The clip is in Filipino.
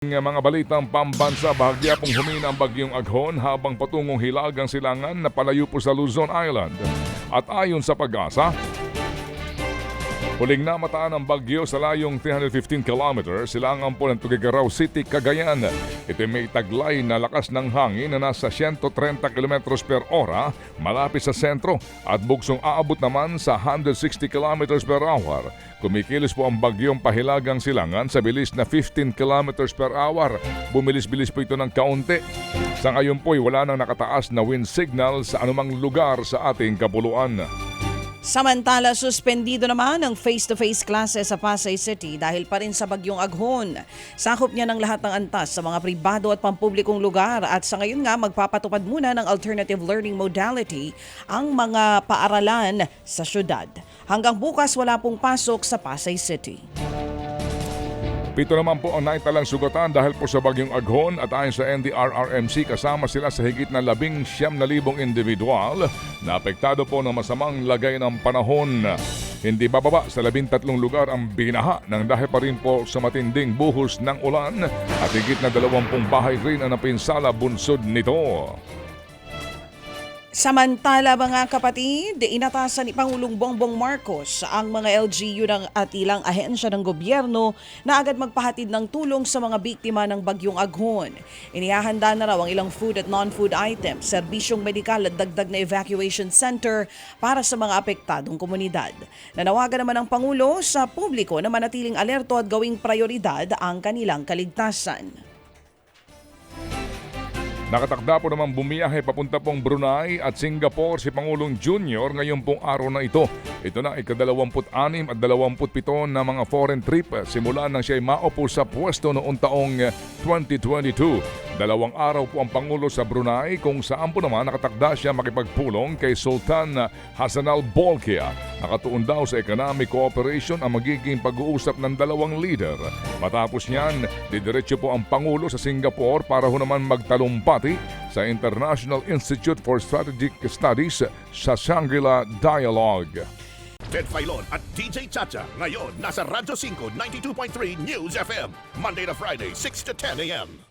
Ng mga balitang pambansa, bahagya pong humina ang bagyong Aghon habang patungong hilagang silangan na palayo po sa Luzon Island. At ayon sa pag-asa, huling namataan ang bagyo sa layong 315 km silangan po ng Tugigaraw City, Cagayan. Ito may taglay na lakas ng hangin na nasa 130 km per ora malapit sa sentro at bugsong aabot naman sa 160 km per hour. Kumikilos po ang bagyong pahilagang silangan sa bilis na 15 km per hour. Bumilis-bilis po ito ng kaunti. Sa ngayon po ay wala nang nakataas na wind signal sa anumang lugar sa ating kapuluan. Samantala, suspendido naman ang face-to-face classes sa Pasay City dahil pa rin sa bagyong Aghon. Sakop niya ng lahat ng antas sa mga pribado at pampublikong lugar at sa ngayon nga magpapatupad muna ng alternative learning modality ang mga paaralan sa syudad. Hanggang bukas wala pong pasok sa Pasay City. Pito naman po ang naitalang sugatan dahil po sa bagyong Aghon at ayon sa NDRRMC kasama sila sa higit na labing siyam na libong individual na apektado po ng masamang lagay ng panahon. Hindi bababa sa labintatlong lugar ang binaha ng dahil pa rin po sa matinding buhos ng ulan at higit na dalawampung bahay rin ang napinsala bunsod nito. Samantala mga kapatid, inatasan ni Pangulong Bongbong Marcos ang mga LGU ng at ilang ahensya ng gobyerno na agad magpahatid ng tulong sa mga biktima ng bagyong Aghon. Inihahanda na raw ang ilang food at non-food items, serbisyong medikal at dagdag na evacuation center para sa mga apektadong komunidad. Nanawagan naman ang Pangulo sa publiko na manatiling alerto at gawing prioridad ang kanilang kaligtasan. Nakatakda po naman bumiyahe papunta pong Brunei at Singapore si Pangulong Junior ngayon pong araw na ito. Ito na ikadalawamput-anim at dalawamput-pito na mga foreign trip simula nang siya ay maupo sa pwesto noong taong 2022. Dalawang araw po ang Pangulo sa Brunei kung saan po naman nakatakda siya makipagpulong kay Sultan Hassan al-Bolkiah. Nakatuon daw sa economic cooperation ang magiging pag-uusap ng dalawang leader. Matapos niyan, didiretso po ang Pangulo sa Singapore para ho naman magtalumpati sa International Institute for Strategic Studies sa Shangri-La Dialogue. Ted Filon at DJ Chacha. Ngayon, nasa Radyo 5, 92.3 News FM. Monday to Friday, 6 to 10 a.m.